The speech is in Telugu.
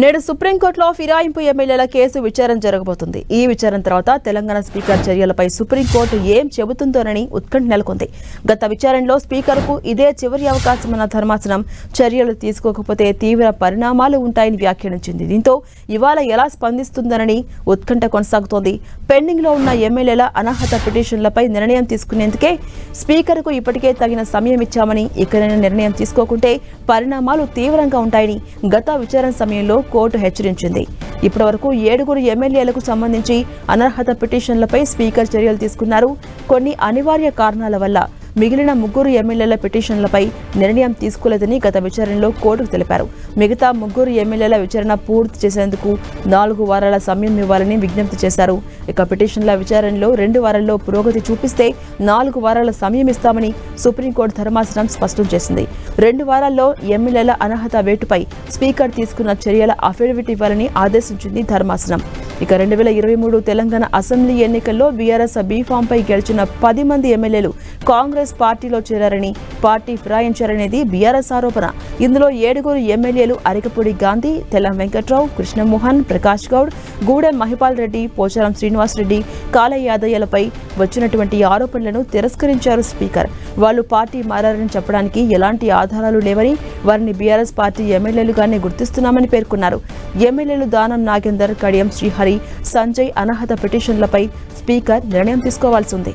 నేడు సుప్రీంకోర్టులో ఫిరాయింపు ఎమ్మెల్యేల కేసు విచారణ జరగబోతుంది. ఈ విచారణ తర్వాత తెలంగాణ స్పీకర్ చర్యలపై సుప్రీంకోర్టు ఏం చెబుతుందోనని ఉత్కంఠ నెలకొంది. గత విచారణలో స్పీకర్కు ఇదే చివరి అవకాశమన్న ధర్మాసనం చర్యలు తీసుకోకపోతే తీవ్ర పరిణామాలు ఉంటాయని వ్యాఖ్యానించింది. దీంతో ఇవాళ ఎలా స్పందిస్తుందనని ఉత్కంఠ కొనసాగుతోంది. పెండింగ్లో ఉన్న ఎమ్మెల్యేల అనర్హత పిటిషన్లపై నిర్ణయం తీసుకునేందుకే స్పీకర్కు ఇప్పటికే తగిన సమయం ఇచ్చామని ఇకనైనా నిర్ణయం తీసుకోకుంటే పరిణామాలు తీవ్రంగా ఉంటాయని గత విచారణ సమయంలో కోర్టు హెచ్చరించింది. ఇప్పటివరకు ఏడుగురు ఎమ్మెల్యేలకు సంబంధించి అనర్హత పిటిషన్లపై స్పీకర్ చర్యలు తీసుకున్నారు. కొన్ని అనివార్య కారణాల వల్ల మిగిలిన ముగ్గురు ఎమ్మెల్యేల పిటిషన్లపై నిర్ణయం తీసుకోలేదని గత విచారణలో కోర్టుకు తెలిపారు. మిగతా ముగ్గురు ఎమ్మెల్యేల విచారణ పూర్తి చేసేందుకు నాలుగు వారాల సమయం ఇవ్వాలని విజ్ఞప్తి చేశారు. ఇక పిటిషన్ల విచారణలో రెండు వారాల్లో పురోగతి చూపిస్తే నాలుగు వారాల సమయం ఇస్తామని సుప్రీంకోర్టు ధర్మాసనం స్పష్టం చేసింది. రెండు వారాల్లో ఎమ్మెల్యేల అనర్హత వేటుపై స్పీకర్ తీసుకున్న చర్యల అఫిడవిట్ ఇవ్వాలని ఆదేశించింది ధర్మాసనం. ఇక రెండు వేల ఇరవై మూడు తెలంగాణ అసెంబ్లీ ఎన్నికల్లో బీఆర్ఎస్ బీఫామ్పై గెలిచిన పది మంది ఎమ్మెల్యేలు కాంగ్రెస్ పార్టీలో చేరారని పార్టీ ఫిరాయించారనేది బీఆర్ఎస్ ఆరోపణ. ఇందులో ఏడుగురు ఎమ్మెల్యేలు అరికపూడి గాంధీ తెల్లం వెంకట్రావు కృష్ణమోహన్ ప్రకాష్ గౌడ్ గూడెం మహిపాల్ రెడ్డి పోచారం శ్రీనివాస్ రెడ్డి కాలయ్య యాదయ్యలపై వచ్చినటువంటి ఆరోపణలను తిరస్కరించారు స్పీకర్. వాళ్ళు పార్టీ మారని చెప్పడానికి ఎలాంటి ఆధారాలు లేవని వారిని బీఆర్ఎస్ పార్టీ ఎమ్మెల్యేలుగానే గుర్తిస్తున్నామని పేర్కొన్నారు. ఎమ్మెల్యేలు దానం నాగేందర్ కడియం శ్రీహరి సంజయ్ అనర్హత పిటిషన్లపై స్పీకర్ నిర్ణయం తీసుకోవాల్సి ఉంది.